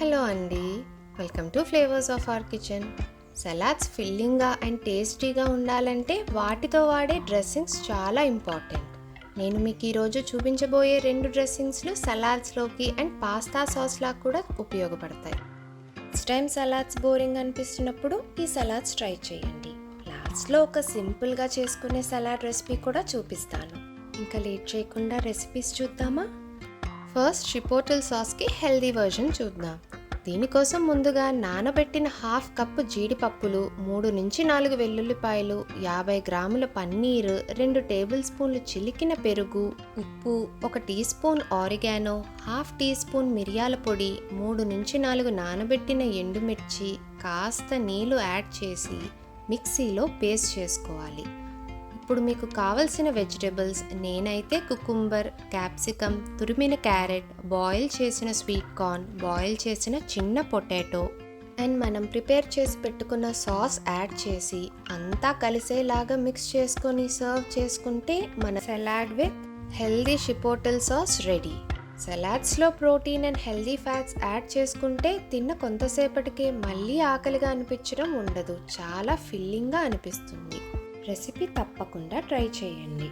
Hello అండి. Welcome to flavours of our kitchen. Salads ఫిల్లింగ్గా and టేస్టీగా ఉండాలంటే వాటితో వాడే డ్రెస్సింగ్స్ చాలా ఇంపార్టెంట్. నేను మీకు ఈరోజు చూపించబోయే రెండు డ్రెస్సింగ్స్లు సలాడ్స్లోకి అండ్ పాస్తా సాస్లా కూడా ఉపయోగపడతాయి. నెక్స్ట్ టైం సలాడ్స్ బోరింగ్ అనిపిస్తున్నప్పుడు ఈ సలాడ్స్ ట్రై చేయండి. లాస్ట్లో ఒక సింపుల్గా చేసుకునే సలాడ్ రెసిపీ కూడా చూపిస్తాను. ఇంకా లేట్ చేయకుండా రెసిపీస్ చూద్దామా? ఫస్ట్ షిపోటల్ సాస్కి హెల్దీ వర్జన్ చూద్దాం. దీనికోసం ముందుగా నానబెట్టిన హాఫ్ కప్పు జీడిపప్పులు మూడు నుంచి నాలుగు వెల్లుల్లిపాయలు యాభై గ్రాముల పన్నీరు రెండు టేబుల్ స్పూన్లు చిలికిన పెరుగు ఉప్పు ఒక teaspoon oregano half teaspoon మిరియాల పొడి మూడు నుంచి నాలుగు నానబెట్టిన ఎండుమిర్చి కాస్త నీళ్ళు యాడ్ చేసి మిక్సీలో పేస్ట్ చేసుకోవాలి. ఇప్పుడు మీకు కావలసిన వెజిటేబుల్స్ నేనైతే కుకుంబర్ క్యాప్సికమ్ తురిమిన క్యారెట్ బాయిల్ చేసిన స్వీట్ కార్న్ బాయిల్ చేసిన చిన్న పొటాటో. అండ్ మనం ప్రిపేర్ చేసి పెట్టుకున్న సాస్ యాడ్ చేసి అంతా కలిసేలాగా మిక్స్ చేసుకొని సర్వ్ చేసుకుంటే మన salad with healthy chipotle sauce ready. సలాడ్స్లో protein and healthy fats add చేసుకుంటే తిన్న కొంతసేపటికే మళ్ళీ ఆకలిగా అనిపించడం ఉండదు. చాలా ఫిల్లింగ్గా అనిపిస్తుంది. రెసిపీ తప్పకుండా ట్రై చేయండి.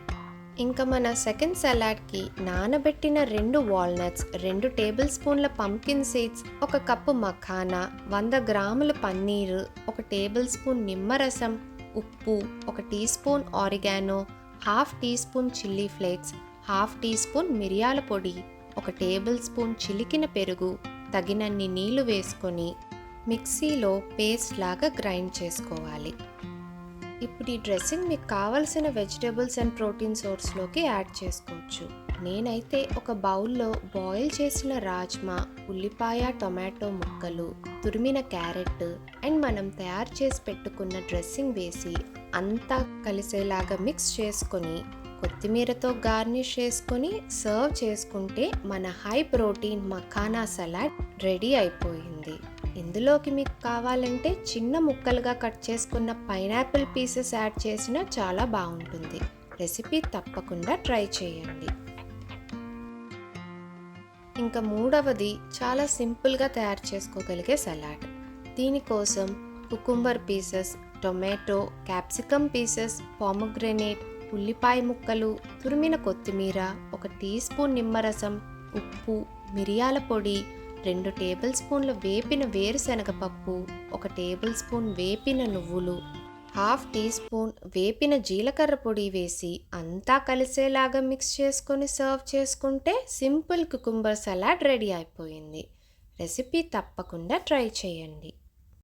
ఇంకా మన సెకండ్ సలాడ్కి నానబెట్టిన రెండు వాల్నట్స్ రెండు టేబుల్ స్పూన్ల పంకిన్ సీడ్స్ ఒక కప్పు మఖానా వంద గ్రాముల పన్నీరు ఒక టేబుల్ స్పూన్ నిమ్మరసం ఉప్పు ఒక teaspoon oregano half teaspoon chilli flakes half teaspoon మిరియాల పొడి ఒక టేబుల్ స్పూన్ చిలికిన పెరుగు తగినన్ని నీళ్ళు వేసుకొని మిక్సీలో పేస్ట్ లాగా గ్రైండ్ చేసుకోవాలి. ఇప్పుడు ఈ డ్రెస్సింగ్ మీకు కావలసిన వెజిటేబుల్స్ అండ్ ప్రోటీన్ సోర్స్లోకి యాడ్ చేసుకోవచ్చు. నేనైతే ఒక బౌల్లో బాయిల్ చేసిన రాజ్మా ఉల్లిపాయ టొమాటో ముక్కలు తురిమిన క్యారెట్ అండ్ మనం తయారు చేసి పెట్టుకున్న డ్రెస్సింగ్ వేసి అంతా కలిసేలాగా మిక్స్ చేసుకొని కొత్తిమీరతో గార్నిష్ చేసుకొని సర్వ్ చేసుకుంటే మన high protein makhana salad ready అయిపోయింది. ఇందులోకి మీకు కావాలంటే చిన్న ముక్కలుగా కట్ చేసుకున్న పైనాపిల్ పీసెస్ యాడ్ చేసినా చాలా బాగుంటుంది. రెసిపీ తప్పకుండా ట్రై చేయండి. ఇంకా మూడవది చాలా సింపుల్గా తయారు చేసుకోగలిగే సలాడ్. దీనికోసం cucumber pieces tomato capsicum pieces pomegranate ఉల్లిపాయ ముక్కలు తురిమిన కొత్తిమీర ఒక టీ స్పూన్ నిమ్మరసం ఉప్పు మిరియాల పొడి రెండు టేబుల్ స్పూన్ల వేపిన వేరుశనగపప్పు ఒక టేబుల్ స్పూన్ వేపిన నువ్వులు హాఫ్ టీ స్పూన్ వేపిన జీలకర్ర పొడి వేసి అంతా కలిసేలాగా మిక్స్ చేసుకొని సర్వ్ చేసుకుంటే సింపుల్ కుకుంబర్ సలాడ్ రెడీ అయిపోయింది. రెసిపీ తప్పకుండా ట్రై చేయండి.